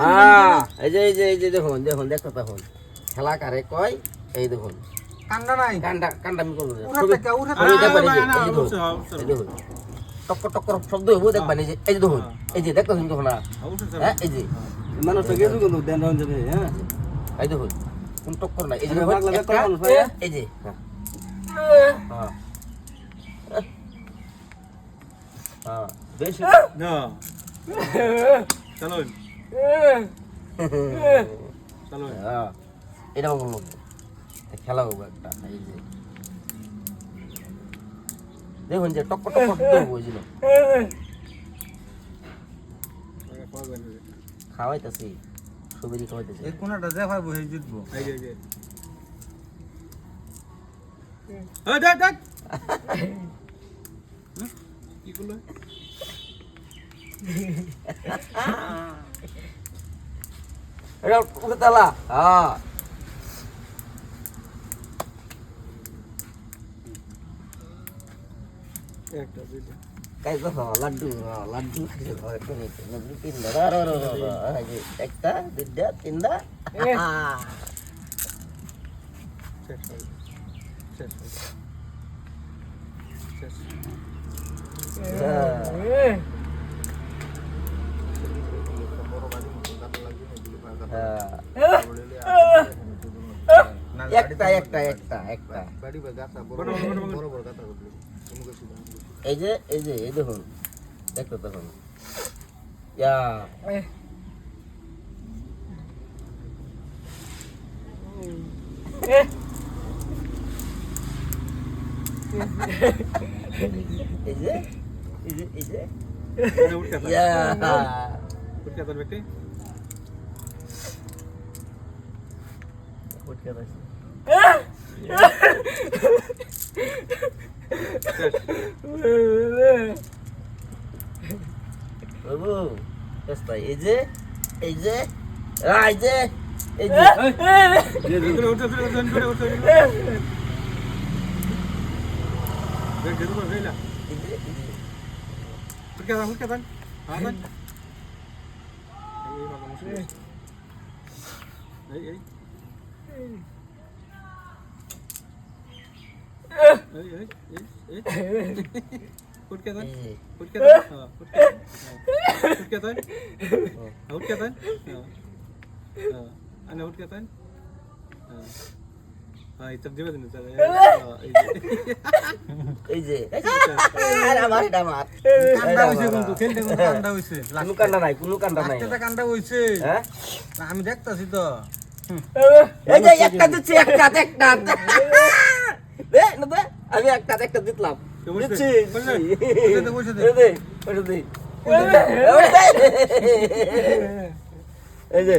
হ্যাঁ এই যে এই যে এই যে দেখুন দেখুন দেখো তখন খেলা কারে কয়? এই দেখুন। কান্দা নাই? কান্ডা কান্ডা আমি করব দেখুন, দেখুন। টক্কর টক্কর শব্দ হইব দেখবেন এই যে এই যে দেখুন এই যে দেখতেছেন তখন না। হ্যাঁ এই যে। মানুষটা গেছো কিন্তু দেন হ্যাঁ। এই দেখুন কোন টক্কর নাই। এই যে দেখুন, মানুষ হয়? এই যে হ্যাঁ। হ্যাঁ। হ্যাঁ। বেশ না চলো হ্যাঁ এটা বলব খেলা হব একটা এই যে দেখুন যে টক্কর শব্দ হইব বুঝলো খাওয়াইতেছি সবজি খাওয়াইতেছি এই কোনাটা যে ভাই বহে জিতবো কি করল এটা উঠে তালা হ্যাঁ একটা দুইটা কাই তো লাড্ডু হ্যাঁ, লাড্ডু খাইছে তো একটা নিচে লাড্ডু তিনটা রা, রা, রা, রা, রা, এই যে একটা দুইটা তিনটা শেষ একটা একটা একটা একটা বড় বড় বড় বড় এই যে এই যে এই দেখুন দেখো তখন ইয়া এই যে এই যে এই যে এটা উঠতে থাক ইয়া উঠতে থাক ব্যক্তি উঠকে দাইছে শেষ বাবু রাস্তা এই যে এই যে আ, এই যে এই যে উঠে উঠে হ্যাঁ হ্যাঁ হ্যাঁ হ্যাঁ হ্যাঁ আমার কান্দা কান্দা নাই কোনো লাস্টেতে কান্দা হইছে হ্যাঁ আমি দেখতাছি তো একটা দিচ্ছি একটা একটা না দে আমি একটা একটা দিতলাম দিচ্ছি। এই যে,